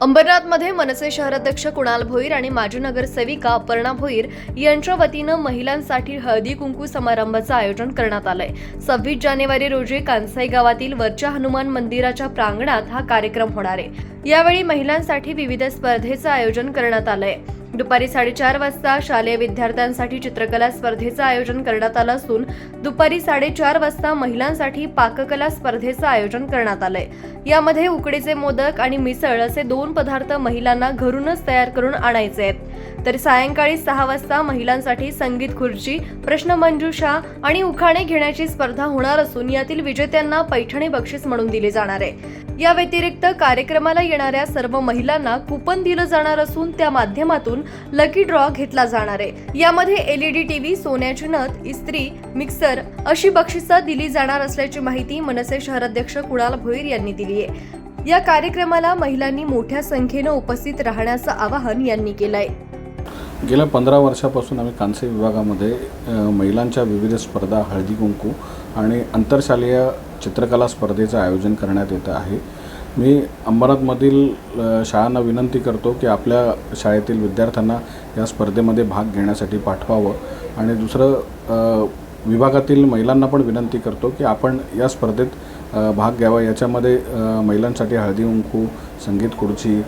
अंबरनाथमध्ये मनसे शहराध्यक्ष कुणाल भोईर आणि माजी नगरसेविका अपर्णा भोईर यांच्या वतीनं महिलांसाठी हळदी कुंकू समारंभाचं आयोजन करण्यात आलंय. सव्वीस जानेवारी रोजी कांसाई गावातील वरच्या हनुमान मंदिराच्या प्रांगणात हा कार्यक्रम होणार आहे. यावेळी महिलांसाठी विविध स्पर्धेचं आयोजन करण्यात आलंय. दुपारी साडेचार वाजता शालेय विद्यार्थ्यांसाठी चित्रकला स्पर्धेचं आयोजन करण्यात आलं असून दुपारी साडेचार वाजता महिलांसाठी पाककला स्पर्धेचं आयोजन करण्यात आलंय. यामध्ये उकडीचे मोदक आणि मिसळ असे दोन पदार्थ महिलांना घरूनच तयार करून आणायचे आहेत. तर सायंकाळी सहा वाजता महिलांसाठी संगीत खुर्ची प्रश्नमंजुषा आणि उखाणे घेण्याची स्पर्धा होणार असून यातील विजेत्यांना पैठणी बक्षीस म्हणून दिले जाणार आहे. या व्यतिरिक्त कार्यक्रमाला येणाऱ्या सर्व महिलांना कुपन दिलं जाणार असून त्या माध्यमातून लकी ड्रॉ घेतला जाणार आहे. यामध्ये एलईडी टीव्ही सोन्याची नथ इस्त्री मिक्सर अशी बक्षिसं दिली जाणार असल्याची माहिती मनसे शहराध्यक्ष कुणाल भोईर यांनी दिली आहे. या कार्यक्रमाला महिलांनी मोठ्या संख्येनं उपस्थित राहण्याचं आवाहन यांनी केलंय. गेल्या पंधरा वर्षापासून आम्ही कांसे विभागामध्ये महिलांच्या विविध स्पर्धा हळदी कुंकू आणि आंतरशालेय चित्रकला स्पर्धेचं आयोजन करण्यात येतं आहे. मी अंबरनाथमधील शाळांना विनंती करतो की आपल्या शाळेतील विद्यार्थ्यांना या स्पर्धेमध्ये भाग घेण्यासाठी पाठवावं. आणि दुसरं विभागातील महिलांना पण विनंती करतो की आपण या स्पर्धेत भाग घ्यावा. याच्यामध्ये महिलांसाठी हळदी उंकू संगीत खुर्ची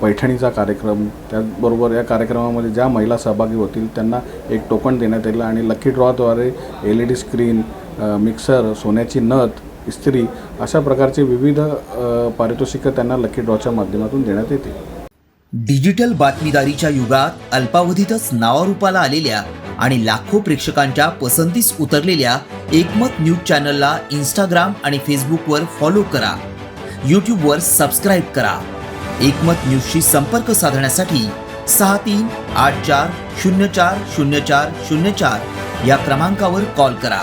पैठणीचा कार्यक्रम त्याचबरोबर या कार्यक्रमामध्ये ज्या महिला सहभागी होतील त्यांना एक टोकन देण्यात येईल आणि lucky ड्रॉद्वारे L E D screen mixer सोन्याची नथ इस्त्री अशा प्रकारचे विविध पारितोषिकं त्यांना लकी ड्रॉच्या माध्यमातून देण्यात येते. डिजिटल बातमीदारीच्या युगात अल्पावधीतच नावारूपाला आलेल्या आणि लाखो प्रेक्षकांच्या पसंतीस उतरलेल्या एकमत न्यूज चॅनलला इंस्टाग्राम आणि फेसबुकवर फॉलो करा. यूट्यूबवर सबस्क्राईब करा. एकमत न्यूजशी संपर्क साधण्यासाठी सहा तीन आठ चार शून्य चार शून्य चार शून्य चार या क्रमांकावर कॉल करा.